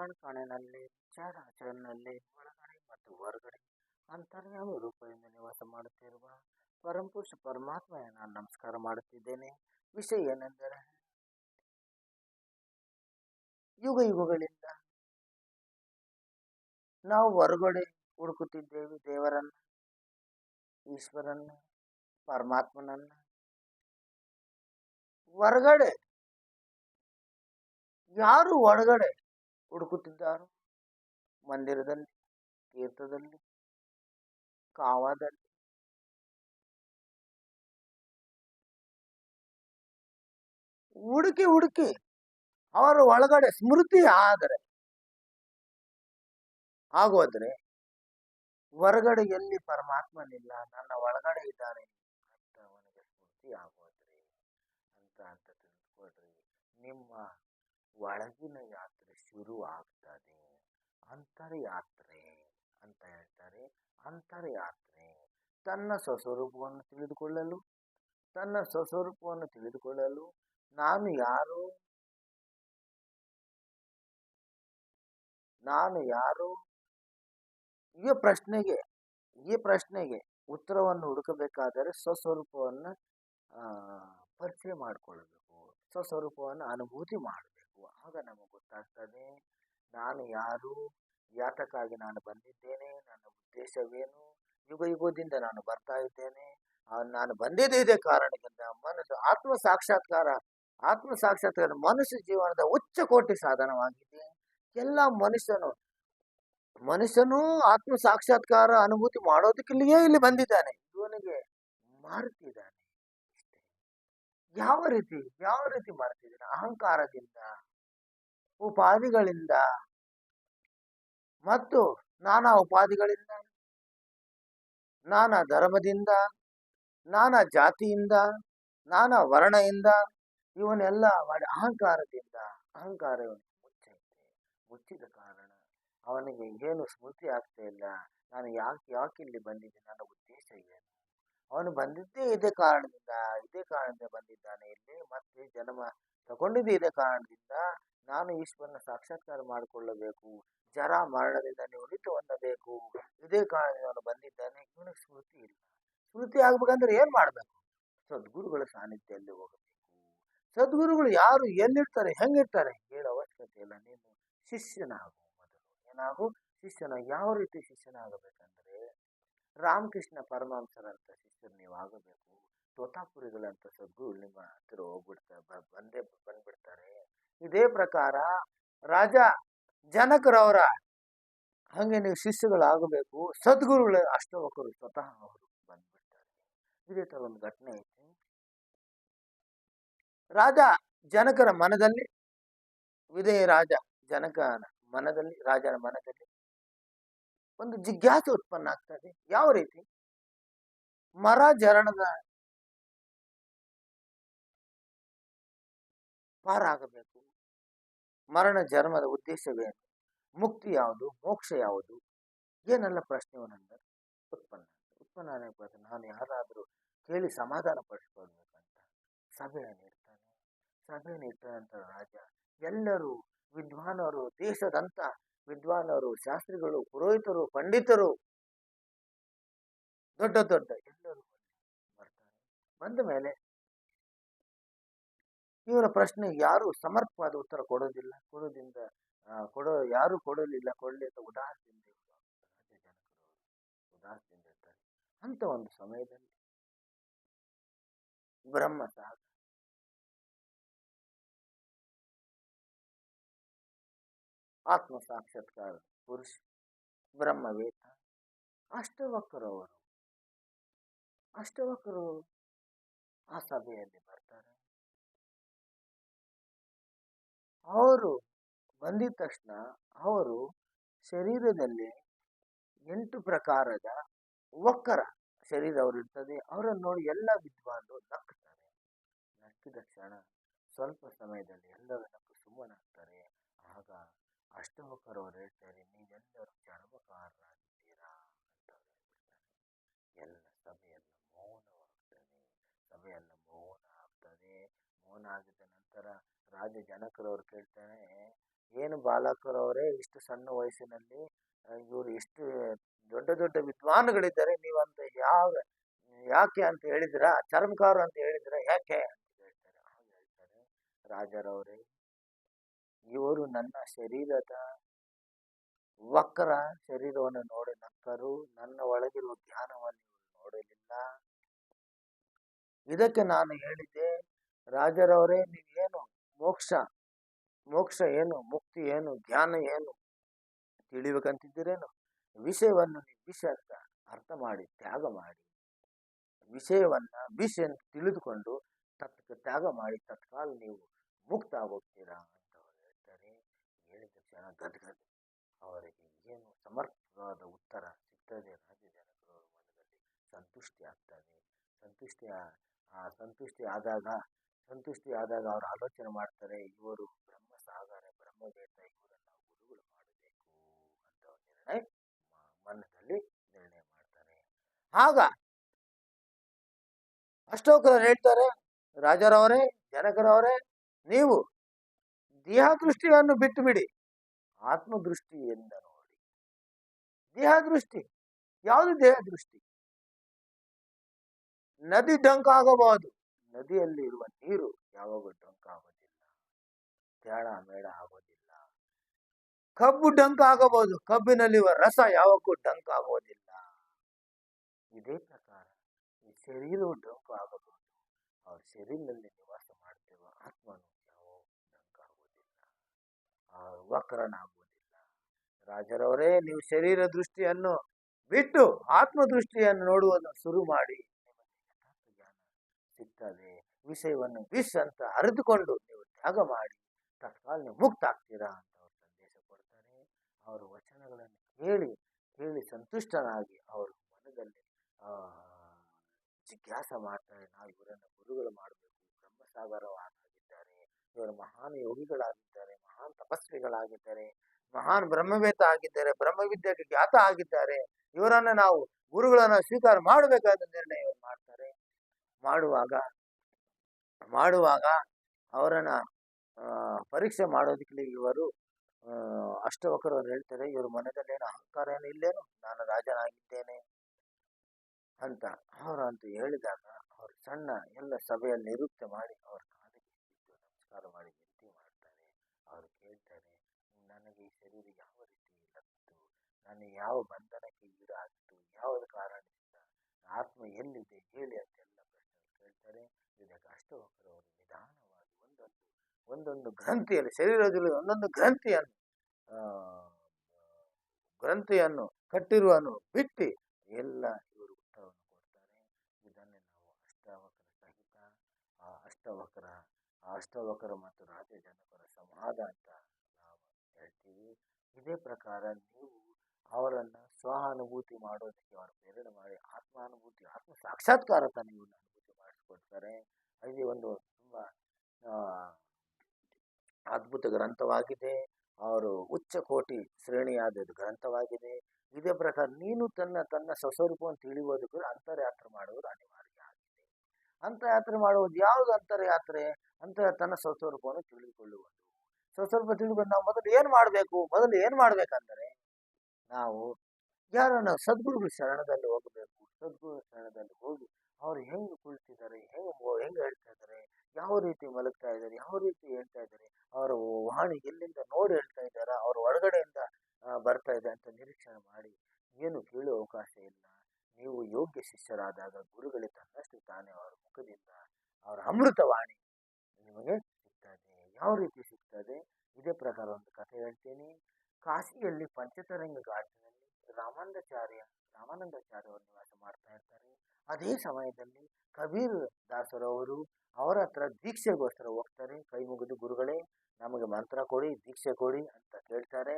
ಕಣ್ಕಣಿನಲ್ಲಿ ಚರಾಚರನಲ್ಲಿ ಒಳಗಡೆ ಮತ್ತು ಹೊರಗಡೆ ಅಂತರ್ಯಾಮ ರೂಪದಿಂದ ನಿವಾಸ ಮಾಡುತ್ತಿರುವ ಪರಮಪುರುಷ ಪರಮಾತ್ಮನ ನಾನು ನಮಸ್ಕಾರ ಮಾಡುತ್ತಿದ್ದೇನೆ. ವಿಷಯ ಏನೆಂದರೆ, ಯುಗ ಯುಗಗಳಿಂದ ನಾವು ಹೊರಗಡೆ ಹುಡುಕುತ್ತಿದ್ದೇವೆ ದೇವರನ್ನ ಈಶ್ವರನ್ನ ಪರಮಾತ್ಮನನ್ನ. ಹೊರಗಡೆ, ಯಾರು ಒಳಗಡೆ ಹುಡುಕುತ್ತಿದ್ದಾರೋ. ಮಂದಿರದಲ್ಲಿ, ತೀರ್ಥದಲ್ಲಿ, ಕಾವಾದಲ್ಲಿ. ಹುಡುಕಿ ಹುಡುಕಿ ಅವರ ಒಳಗಡೆ ಸ್ಮೃತಿ ಆದರೆ ಆಗೋದ್ರೆ ಹೊರಗಡೆ ಎಲ್ಲಿ ಪರಮಾತ್ಮನಿಲ್ಲ, ನನ್ನ ಒಳಗಡೆ ಇದ್ದಾನೆ ಅಂತ ಅವನಿಗೆ ಸ್ಮೃತಿ ಆಗೋದ್ರಿ ಅಂತ ಅಂತ ತಿಳ್ಕೊಳ್ರಿ ನಿಮ್ಮ ಒಳಗಿನ ಯಾತ್ರೆ ಶುರು ಆಗ್ತದೆ ಅಂತರ್ಯಾತ್ರೆ ಅಂತ ಹೇಳ್ತಾರೆ. ಅಂತರ್ಯಾತ್ರೆ ತನ್ನ ಸ್ವಸ್ವರೂಪವನ್ನು ತಿಳಿದುಕೊಳ್ಳಲು, ತನ್ನ ಸ್ವಸ್ವರೂಪವನ್ನು ತಿಳಿದುಕೊಳ್ಳಲು ನಾನು ಯಾರು? ನಾನು ಯಾರು? ಈ ಪ್ರಶ್ನೆಗೆ ಈ ಪ್ರಶ್ನೆಗೆ ಉತ್ತರವನ್ನು ಹುಡುಕಬೇಕಾದರೆ ಸ್ವಸ್ವರೂಪವನ್ನು ಪರಿಚಯ ಮಾಡಿಕೊಳ್ಳಬೇಕು. ಸ್ವಸ್ವರೂಪವನ್ನು ಅನುಭೂತಿ ಮಾಡಬೇಕು. ಆಗ ನಮಗೆ ಗೊತ್ತಾಗ್ತದೆ, ನಾನು ಯಾರು, ಯಾತಕ್ಕಾಗಿ ನಾನು ಬಂದಿದ್ದೇನೆ, ನನ್ನ ಉದ್ದೇಶವೇನು, ಯುಗ ಯುಗದಿಂದ ನಾನು ಬರ್ತಾ ಇದ್ದೇನೆ ನಾನು ಬಂದಿದ್ದೇ ಇದೇ ಕಾರಣಕ್ಕಿಂತ ಮನಸ್ಸು ಆತ್ಮ ಸಾಕ್ಷಾತ್ಕಾರ ಆತ್ಮ ಸಾಕ್ಷಾತ್ಕಾರ ಮನುಷ್ಯ ಜೀವನದ ಉಚ್ಚ ಕೋಟಿ ಸಾಧನವಾಗಿದೆ. ಎಲ್ಲ ಮನುಷ್ಯನು ಮನುಷ್ಯನು ಆತ್ಮ ಸಾಕ್ಷಾತ್ಕಾರ ಅನುಭೂತಿ ಮಾಡೋದಕ್ಕಿಲ್ಲಿಯೇ ಇಲ್ಲಿ ಬಂದಿದ್ದಾನೆ, ಇವನಿಗೆ ಮಾರುತ್ತಿದ್ದಾನೆ. ಯಾವ ರೀತಿ ಯಾವ ರೀತಿ ಮಾಡ್ತಿದ್ದಾನೆ ಅಹಂಕಾರದಿಂದ, ಉಪಾಧಿಗಳಿಂದ? ಮತ್ತು ನಾನಾ ಉಪಾಧಿಗಳಿಂದ? ನಾನಾ ಧರ್ಮದಿಂದ? ನಾನಾ ಜಾತಿಯಿಂದ? ನಾನಾ ವರ್ಣೆಯಿಂದ? ಇವನ್ನೆಲ್ಲ ಮಾಡಿ, ಅಹಂಕಾರದಿಂದ. ಅಹಂಕಾರವನ್ನು ಮುಚ್ಚೈತೆ ಮುಚ್ಚಿದ ಕಾರಣ ಅವನಿಗೆ ಏನು ಸ್ಮೃತಿ ಆಗ್ತಾ ಇಲ್ಲ. ನಾನು ಯಾಕೆ ಯಾಕೆ ಇಲ್ಲಿ ಬಂದಿದ್ದೆ ನನ್ನ ಉದ್ದೇಶ ಏನು? ಅವನು ಬಂದಿದ್ದೇ ಇದೇ ಕಾರಣದಿಂದ ಇದೇ ಕಾರಣದಿಂದ ಬಂದಿದ್ದಾನೆ ಇಲ್ಲಿ. ಮತ್ತೆ ಜನ್ಮ ತಗೊಂಡಿದ್ದೇ ಇದೇ ಕಾರಣದಿಂದ ನಾನು ಈಶ್ವರನ ಸಾಕ್ಷಾತ್ಕಾರ ಮಾಡಿಕೊಳ್ಳಬೇಕು. ಜರ ಮರಣದಿಂದ ನಿವೃತ್ತಿ ಹೊಂದಬೇಕು. ಇದೇ ಕಾರಣದಿಂದ ಅವನು ಬಂದಿದ್ದಾನೆ. ಇವನಿಗೆ ಸ್ಮೃತಿ ಇಲ್ಲ. ಸ್ಮೃತಿ ಆಗ್ಬೇಕಂದ್ರೆ ಏನ್ ಮಾಡ್ಬೇಕು? ಸದ್ಗುರುಗಳ ಸಾನ್ನಿಧ್ಯದಲ್ಲಿ ಹೋಗಬೇಕು. ಸದ್ಗುರುಗಳು ಯಾರು, ಎಲ್ಲಿರ್ತಾರೆ, ಹೆಂಗಿರ್ತಾರೆ ಹೇಳೋ ಅವಶ್ಯಕತೆ ಇಲ್ಲ. ನೀನು ಶಿಷ್ಯನಾಗು ಮೊದಲು. ಏನಾಗು? ಶಿಷ್ಯನ ಯಾವ ರೀತಿ ಶಿಷ್ಯನಾಗಬೇಕಂದ್ರೆ ರಾಮಕೃಷ್ಣ ಪರಮಹಂಸರಂತ ಶಿಷ್ಯರು ನೀವು ಆಗಬೇಕು. ತೋತಾಪುರಿಗಳಂತ ಸದ್ಗುರು ನಿಮ್ಮ ಹತ್ತಿರ ಹೋಗ್ಬಿಡ್ತಾರೆ ಬಂದೇ ಬಂದ್ಬಿಡ್ತಾರೆ. ಇದೇ ಪ್ರಕಾರ ರಾಜ ಜನಕರವರ ಹಾಗೆ ನೀವು ಶಿಷ್ಯಗಳಾಗಬೇಕು. ಸದ್ಗುರುಗಳ ಅಷ್ಟವಕರು ಸ್ವತಃ ಅವರು ಬಂದ್ಬಿಡ್ತಾರೆ. ಇದೇ ಥರ ಒಂದು ಘಟನೆ ಐತಿ. ರಾಜ ಜನಕರ ಮನದಲ್ಲಿ ವಿದಯ ರಾಜ ಜನಕನ ಮನದಲ್ಲಿ, ರಾಜನ ಮನದಲ್ಲಿ ಒಂದು ಜಿಜ್ಞಾಸೆ ಉತ್ಪನ್ನ ಆಗ್ತದೆ ಯಾವ ರೀತಿ? ಮರ ಜರಣದ ಪಾರಾಗಬೇಕು ಮರಣ ಜನ್ಮದ ಉದ್ದೇಶವೇನು? ಮುಕ್ತಿ ಯಾವುದು? ಮೋಕ್ಷ ಯಾವುದು? ಏನೆಲ್ಲ ಪ್ರಶ್ನೆವನ್ನ ಉತ್ಪನ್ನ? ಉತ್ಪನ್ನ ಅನ್ನೋದು ನಾನು ಯಾರಾದರೂ ಕೇಳಿ ಸಮಾಧಾನ ಪಡಿಸ್ಕೊಳ್ಬೇಕಂತ ಸಭೆ ಇಡ್ತಾನೆ ಸಭೆ ನಂತರ ರಾಜ. ಎಲ್ಲರೂ ವಿದ್ವಾನರು ದೇಶದಂತ ವಿದ್ವಾನರು, ಶಾಸ್ತ್ರಿಗಳು, ಪುರೋಹಿತರು, ಪಂಡಿತರು, ದೊಡ್ಡ ದೊಡ್ಡ ಎಲ್ಲರೂ ಬರ್ತಾರೆ. ಬಂದ ಮೇಲೆ ಇವರ ಪ್ರಶ್ನೆ ಯಾರು ಸಮರ್ಪವಾದ ಉತ್ತರ ಕೊಡೋದಿಲ್ಲ, ಕೊಡೋದಿಂದ ಕೊಡೋ, ಯಾರು ಕೊಡಲಿಲ್ಲ, ಕೊಡಲಿ ಅಂತ ಜನಕರು ಉದಾಸದಿಂದ ಇರ್ತಾರೆ. ಅಂತ ಒಂದು ಸಮಯದಲ್ಲಿ ಬ್ರಹ್ಮ ಸಾಗ ಆತ್ಮ ಸಾಕ್ಷಾತ್ಕಾರ ಪುರುಷ ಬ್ರಹ್ಮವೇತ ಅಷ್ಟವಕ್ಕರವರು ಅಷ್ಟವಕ್ಕರು ಆ ಸಭೆಯಲ್ಲಿ ಬರ್ತಾರೆ. ಅವರು ಬಂದಿದ ತಕ್ಷಣ ಅವರು ಶರೀರದಲ್ಲಿ ಎಂಟು ಪ್ರಕಾರದ ವಕ್ಕರ ಶರೀರ ಅವರು ಇರ್ತದೆ ಅವರನ್ನು ನೋಡಿ ಎಲ್ಲ ವಿದ್ವಾನರು ನಕ್ಕುತ್ತಾರೆ ನಕ್ಕಿದ ಕ್ಷಣ ಸ್ವಲ್ಪ ಸಮಯದಲ್ಲಿ ಎಲ್ಲರೂ ನಕ್ಕು ಸುಮ್ಮನಾಗ್ತಾರೆ. ಆಗ ಅಷ್ಟವಕ್ಕರವರು ಹೇಳ್ತಾರೆ, ನೀವೆಲ್ಲರೂ ಚರ್ಮಕಾರರಾಗಿದ್ದೀರಾ? ಅಂತ ಹೇಳ್ತಾರೆ ಎಲ್ಲ ಸಭೆಯೆಲ್ಲ ಮೌನವಾಗ್ತದೆ ಸಭೆಯೆಲ್ಲ ಮೌನ ಆಗ್ತದೆ. ಮೌನ ಆಗಿದ ನಂತರ ರಾಜ ಜನಕರವ್ರು ಕೇಳ್ತಾನೆ ಏನು ಬಾಲಕರವರೇ, ಇಷ್ಟು ಸಣ್ಣ ವಯಸ್ಸಿನಲ್ಲಿ ಇವರು ಇಷ್ಟು ದೊಡ್ಡ ದೊಡ್ಡ ವಿದ್ವಾನ್ಗಳಿದ್ದಾರೆ, ನೀವಂತ ಯಾವ, ಯಾಕೆ ಅಂತ ಹೇಳಿದ್ರ ಚರ್ಮಕಾರ ಅಂತ ಹೇಳಿದ್ರ ಯಾಕೆ? ಅಂತ ಹೇಳ್ತಾರೆ ಹಾಗೆ ಹೇಳ್ತಾರೆ ರಾಜರವರೇ ಇವರು ನನ್ನ ಶರೀರದ ವಕ್ರ ಶರೀರವನ್ನು ನೋಡಿ ನಕ್ಕರು, ನನ್ನ ಒಳಗಿರುವ ಇವರು ನೋಡಲಿಲ್ಲ. ಇದಕ್ಕೆ ನಾನು ಹೇಳಿದ್ದೆ ರಾಜರವರೇ, ನೀವೇನು ಮೋಕ್ಷ ಮೋಕ್ಷ ಏನು, ಮುಕ್ತಿ ಏನು, ಜ್ಞಾನ ಏನು ತಿಳಿಬೇಕಂತಿದ್ದೀರೇನು? ವಿಷಯವನ್ನು ನೀವು ವಿಷ ಅಂತ ಅರ್ಥ ಮಾಡಿ, ತ್ಯಾಗ ಮಾಡಿ. ವಿಷಯವನ್ನ ವಿಷ ತಿಳಿದುಕೊಂಡು ತತ್ ತ್ಯಾಗ ಮಾಡಿ, ತತ್ಕಾಲ ನೀವು ಮುಕ್ತ ಆಗೋಗ್ತೀರಾ ಹೇಳಿದ ಕ್ಷಣ ಗದ್ಗದ್ ಅವರಿಗೆ ಏನು ಸಮರ್ಪಕವಾದ ಉತ್ತರ ಸಿಗ್ತದೆ ರಾಜ್ಯ ಅವರ ಮನದಲ್ಲಿ ಸಂತುಷ್ಟಿ ಆಗ್ತದೆ. ಸಂತುಷ್ಟಿ ಆ- ಸಂತುಷ್ಟಿ ಆದಾಗ ಸಂತುಷ್ಟಿ ಆದಾಗ ಅವರು ಆಲೋಚನೆ ಮಾಡ್ತಾರೆ, ಇವರು ಬ್ರಹ್ಮ ಸಾಗರ ಬ್ರಹ್ಮವೇತ ಇವರನ್ನು ನಾವು ಗುರುಗಳು ಮಾಡಬೇಕು ಅಂತ ನಿರ್ಣಯ ಮನದಲ್ಲಿ ನಿರ್ಣಯ ಮಾಡ್ತಾರೆ. ಆಗ ಅಷ್ಟೋಕರು ಹೇಳ್ತಾರೆ, ರಾಜರವರೇ, ಜನಕರವರೇ, ನೀವು ದೇಹ ದೃಷ್ಟಿಯನ್ನು ಬಿಟ್ಟು ಬಿಡಿ. ಆತ್ಮದೃಷ್ಟಿಯಿಂದ ನೋಡಿ. ದೇಹ ದೃಷ್ಟಿ ಯಾವುದು ದೇಹ ದೃಷ್ಟಿ ನದಿ ಡಂಕ ಆಗಬಹುದು. ನದಿಯಲ್ಲಿ ಇರುವ ನೀರು ಯಾವಾಗೂ ಡಂಕ ಆಗೋದಿಲ್ಲ. ತೇಳ ಮೇಳ ಆಗೋದಿಲ್ಲ. ಕಬ್ಬು ಡಂಕ ಆಗಬಹುದು. ಕಬ್ಬಿನಲ್ಲಿರುವ ರಸ ಯಾವಾಗೂ ಡಂಕ ಆಗೋದಿಲ್ಲ. ಇದೇ ಪ್ರಕಾರ ಈ ಶರೀರವು ಡಂಕ ಆಗಬಹುದು. ಅವ್ರ ಶರೀರದಲ್ಲಿ ನಿವಾಸ ಮಾಡ್ತಿರುವ ಆತ್ಮನು ಯಾವ ಡಂಕ ಆಗೋದಿಲ್ಲ ಆ ವಕ್ರನಾಗುವುದಿಲ್ಲ. ರಾಜರವರೇ, ನೀವು ಶರೀರ ದೃಷ್ಟಿಯನ್ನು ಬಿಟ್ಟು ಆತ್ಮ ದೃಷ್ಟಿಯನ್ನು ನೋಡುವುದನ್ನು ಶುರು ಮಾಡಿ ಸಿಗ್ತದೆ. ವಿಷಯವನ್ನು ವಿಷ್ ಅಂತ ಅರಿತುಕೊಂಡು ನೀವು ತ್ಯಾಗ ಮಾಡಿ ತತ್ಕಾಲ ಮುಕ್ತ ಆಗ್ತೀರಾ ಅಂತ ಅವರು ಸಂದೇಶ ಕೊಡ್ತಾರೆ. ಅವರ ವಚನಗಳನ್ನು ಕೇಳಿ ಕೇಳಿ ಸಂತುಷ್ಟನಾಗಿ ಅವರು ಮನದಲ್ಲಿ ಜಿಜ್ಞಾಸ ಮಾಡ್ತಾರೆ. ನಾವು ಇವರನ್ನು ಗುರುಗಳು ಮಾಡಬೇಕು. ಬ್ರಹ್ಮಸಾಗರವಾಗಿದ್ದಾರೆ ಇವರು ಮಹಾನ್ ಯೋಗಿಗಳಾಗಿದ್ದಾರೆ, ಮಹಾನ್ ತಪಸ್ವಿಗಳಾಗಿದ್ದಾರೆ, ಮಹಾನ್ ಬ್ರಹ್ಮವೇತ ಆಗಿದ್ದಾರೆ, ಬ್ರಹ್ಮವಿದ್ಯೆಗೆ ಜ್ಞಾತ ಆಗಿದ್ದಾರೆ. ಇವರನ್ನ ನಾವು ಗುರುಗಳನ್ನ ಸ್ವೀಕಾರ ಮಾಡಬೇಕಾದ ನಿರ್ಣಯ ಮಾಡ್ತಾರೆ. ಮಾಡುವಾಗ ಮಾಡುವಾಗ ಅವರನ್ನ ಪರೀಕ್ಷೆ ಮಾಡೋದಕ್ಕೆ ಇವರು ಅಷ್ಟವಕರು ಅವ್ರು ಹೇಳ್ತಾರೆ, ಇವ್ರ ಮನದಲ್ಲಿ ಏನು ಅಹಂಕಾರ ಏನು ಇಲ್ಲೇನು, ನಾನು ರಾಜನಾಗಿದ್ದೇನೆ ಅಂತ. ಅವರು ಅಂತ ಹೇಳಿದಾಗ, ಅವರು ಸಣ್ಣ ಎಲ್ಲ ಸಭೆಯಲ್ಲಿ ನಿರುಕ್ತ ಮಾಡಿ, ಅವ್ರ ನಮಸ್ಕಾರ ಮಾಡಿ ವಿನಂತಿ ಮಾಡ್ತಾರೆ ಅವರು ಕೇಳ್ತಾರೆ, ನನಗೆ ಈ ಶರೀರ ಯಾವ ರೀತಿ ಲತ್ತು ನಾನು ಯಾವ ಬಂಧನಕ್ಕೆ ಈಡಾಗಿತ್ತು ಯಾವ ಕಾರಣದಿಂದ, ಆತ್ಮ ಎಲ್ಲಿದೆ, ಹೇಳಿ ಅಂತೆಲ್ಲ ಪ್ರಶ್ನೆಗಳು ಕೇಳ್ತಾರೆ. ಇದಕ್ಕೆ ಅಷ್ಟವಕರವರು ನಿಧಾನವಾಗಿ ಒಂದೊಂದು ಒಂದೊಂದು ಗ್ರಂಥಿಯಲ್ಲಿ, ಶರೀರದಲ್ಲಿ ಒಂದೊಂದು ಗ್ರಂಥಿಯನ್ನು ಗ್ರಂಥಿಯನ್ನು ಕಟ್ಟಿರುವನು ಬಿಟ್ಟು ಎಲ್ಲ ಇವರು ಉತ್ತರವನ್ನು ಕೊಡ್ತಾರೆ. ಇದನ್ನೇ ನಾವು ಅಷ್ಟಾವಕರ ಸಹಿತ, ಆ ಅಷ್ಟವಕರ ಮತ್ತು ರಾಜಜನಕರ ಸಂವಾದ ಅಂತ ನಾವು ಹೇಳ್ತೀವಿ. ಇದೇ ಪ್ರಕಾರ ನೀವು ಅವರನ್ನು ಸ್ವಾನುಭೂತಿ ಮಾಡೋದಕ್ಕೆ ಅವರು ಪ್ರೇರಣೆ ಮಾಡಿ ಆತ್ಮಾನುಭೂತಿ, ಆತ್ಮ ಸಾಕ್ಷಾತ್ಕಾರ ನೀವು ಇವ್ರನ್ನ ಅನುಭೂತಿ ಮಾಡಿಸ್ಕೊಡ್ತಾರೆ. ಅಲ್ಲಿ ಒಂದು ತುಂಬ ಅದ್ಭುತ ಗ್ರಂಥವಾಗಿದೆ. ಅವರು ಉಚ್ಚ ಕೋಟಿ ಶ್ರೇಣಿಯಾದ ಗ್ರಂಥವಾಗಿದೆ. ಇದೇ ಪ್ರಕಾರ ನೀನು ತನ್ನ ತನ್ನ ಸ್ವಸ್ವರೂಪವನ್ನು ತಿಳಿಯೋದಕ್ಕೆ ಅಂತರ್ಯಾತ್ರೆ ಮಾಡುವುದು ಅನಿವಾರ್ಯ ಆಗಿದೆ. ಅಂತರ್ಯಾತ್ರೆ ಮಾಡುವುದು ಯಾವುದು ಅಂತರ್ಯಾತ್ರೆ ಅಂತ ತನ್ನ ಸ್ವಸ್ವರೂಪವನ್ನು ತಿಳಿದುಕೊಳ್ಳುವುದು ಸ್ವಸ್ವರೂಪ ತಿಳಿದುಕೊಂಡು ನಾವು ಮೊದಲು ಏನು ಮಾಡಬೇಕು? ಮೊದಲು ಏನು ಮಾಡ್ಬೇಕಂದ್ರೆ, ನಾವು ಯಾರನ್ನ ಸದ್ಗುರುಗಳ ಶರಣದಲ್ಲಿ ಹೋಗಬೇಕು? ಸದ್ಗುರು ಶರಣದಲ್ಲಿ ಹೋಗಿ ಅವ್ರು ಹೆಂಗೆ ಕುಳಿತಿದ್ದಾರೆ? ಹೆಂಗೆ ಹೆಂಗೆ ಹೇಳ್ತಾ ಇದ್ದಾರೆ? ಯಾವ ರೀತಿ ಮಲಗ್ತಾ ಇದ್ದಾರೆ? ಯಾವ ರೀತಿ ಹೇಳ್ತಾ ಇದ್ದಾರೆ? ಅವರ ವಾಣಿ ಎಲ್ಲಿಂದ ನೋಡಿ ಹೇಳ್ತಾ ಇದ್ದಾರೆ? ಅವ್ರ ಒಳಗಡೆಯಿಂದ ಬರ್ತಾ ಇದೆ ಅಂತ ನಿರೀಕ್ಷಣೆ ಮಾಡಿ ಏನು ಕೇಳುವ ಅವಕಾಶ ಇಲ್ಲ. ನೀವು ಯೋಗ್ಯ ಶಿಷ್ಯರಾದಾಗ ಗುರುಗಳಿಗೆ ತನ್ನಷ್ಟು ತಾನೇ ಅವರ ಮುಖದಿಂದ ಅವರ ಅಮೃತವಾಣಿ ನಿಮಗೆ ಸಿಗ್ತದೆ ಯಾವ ರೀತಿ ಸಿಗ್ತದೆ ಇದೇ ಪ್ರಕಾರ ಒಂದು ಕಥೆ ಹೇಳ್ತೀನಿ ಕಾಶಿಯಲ್ಲಿ ಪಂಚತರಂಗ ಘಾಟಿನಲ್ಲಿ ರಾಮಾನಂದಾಚಾರ್ಯ ರಾಮಾನಂದಾಚಾರ್ಯ ಅವರು ನಿವಾಸ ಮಾಡ್ತಾ ಇರ್ತಾರೆ ಅದೇ ಸಮಯದಲ್ಲಿ ಕಬೀರ್ ದಾಸರವರು ಅವರ ಹತ್ರ ದೀಕ್ಷೆಗೋಸ್ಕರ ಹೋಗ್ತಾರೆ. ಕೈ ಮುಗಿದು ಗುರುಗಳೇ, ನಮಗೆ ಮಂತ್ರ ಕೊಡಿ, ದೀಕ್ಷೆ ಕೊಡಿ ಅಂತ ಕೇಳ್ತಾರೆ.